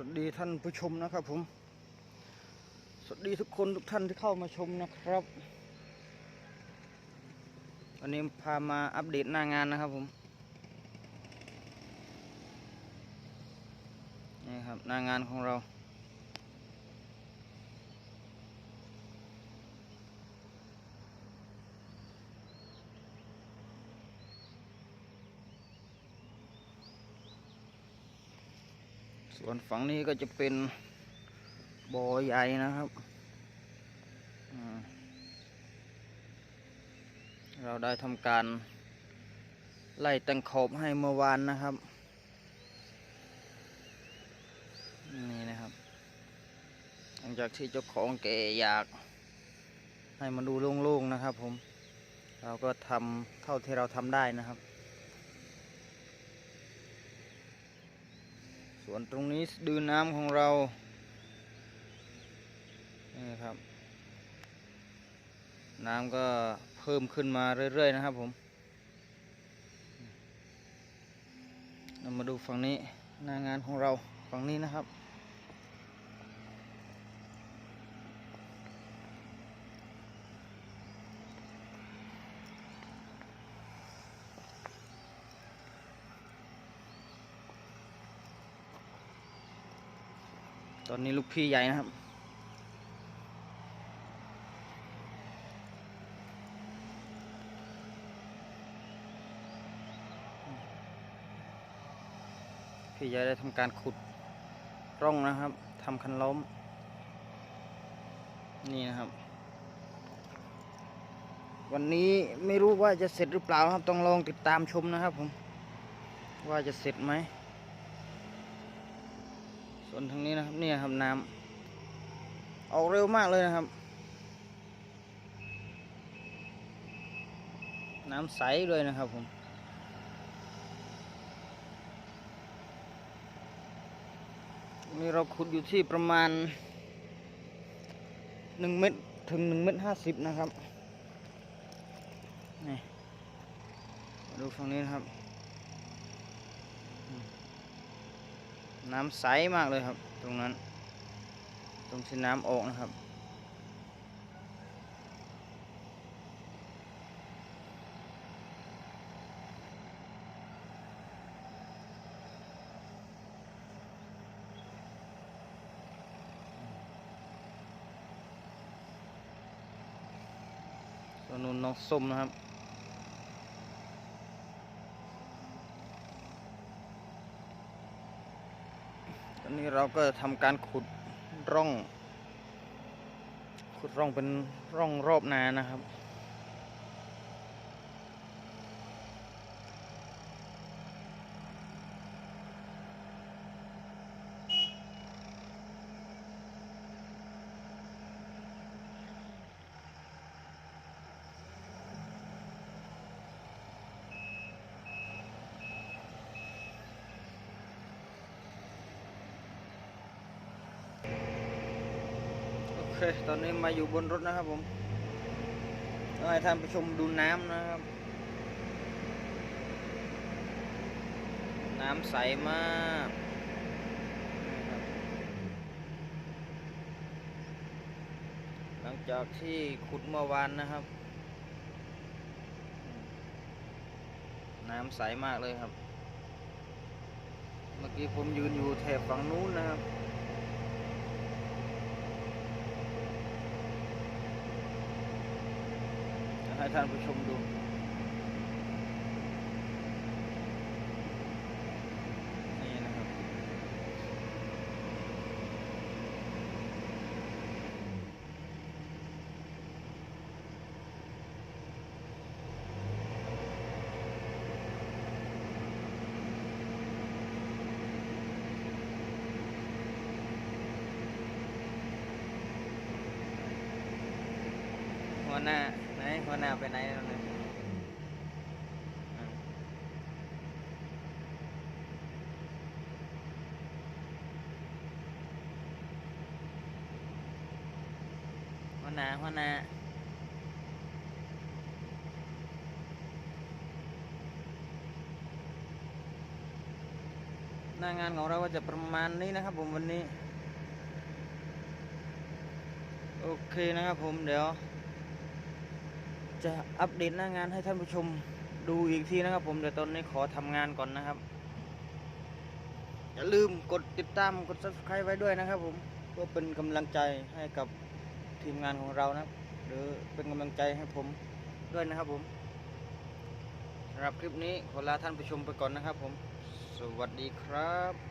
วัสดีท่านผู้ชมนะครับผม สวัสดีทุกคนทุกท่านที่เข้ามาชมนะครับ วันนี้พามาอัปเดตหน้างานนะครับผม นี่ครับหน้างานของเรา ส่วนฝั่งนี้ก็จะเป็นบ่อใหญ่นะครับเราได้ทำการไล่ตังขอบให้เมื่อวานนะครับ นี่นะครับ หลังจากที่เจ้าของแกอยาก ให้มันดูโล่งๆนะครับผม เราก็ทำเท่าที่เราทำได้นะครับ ส่วนตรงนี้ดื่น้ำของเรา นี่ครับ น้ำก็เพิ่มขึ้นมาเรื่อย ๆ นะครับผมเรามาดูฝั่งนี้หน้างานของเราฝั่งนี้นะครับ ตอนนี้ลูกพี่ใหญ่นะครับ พี่ใหญ่ได้ทำการขุดร่องนะครับทำคันล้ม นี่นะครับ วันนี้ไม่รู้ว่าจะเสร็จหรือเปล่าครับ ต้องลองติดตามชมนะครับผม ว่าจะเสร็จไหม วนทางนี้นะครับเนี่ยครับน้ำออกเร็วมากเลยนะครับ น้ำใสด้วยนะครับผมนี่เราขุดอยู่ที่ประมาณหนึ่งเมตรถึงหนึ่งเมตรห้าสิบนะครับนี่มาดูฝั่งนี้นะครับ น้ำใสมากเลยครับ ตรงนั้น ตรงที่น้ำออกนะครับตัวนู้นน้องส้มนะครับ อนนี้เราก็ทำการขุดร่อง ขุดร่องเป็นร่องรอบนานะครับ เค ตอนนี้มาอยู่บนรถนะครับผมให้ท่านผู้ชมดูน้ำนะครับ น้ำใสมากหลังจากที่ขุดเมื่อวานนะครับ น้ำใสมากเลยครับ เมื่อกี้ผมยืนอยู่แถบฝั่งนู้นนะครับ จะ ให้ท่านผู้ชมดู นี่นะครับหัวหน้า หัวหน้าไปไหนแล้วนี่ยอ่าหัวหน้าหัวหน้าหน้างานของเราก็จะประมาณนี้นะครับผมวันนี้ โอเคนะครับผมเดี๋ยว จะอัปเดตหน้างานให้ท่านผู้ชมดูอีกทีนะครับผมเดี๋ยวตอนนี้ขอทำงานก่อนนะครับ อย่าลืมกดติดตามกด subscribe ไว้ด้วยนะครับผมเพื่อเป็นกำลังใจให้กับทีมงานของเรานะหรือเป็นกำลังใจให้ผมด้วยนะครับผมสำหรับคลิปนี้ขอลาท่านผู้ชมไปก่อนนะครับผม สวัสดีครับ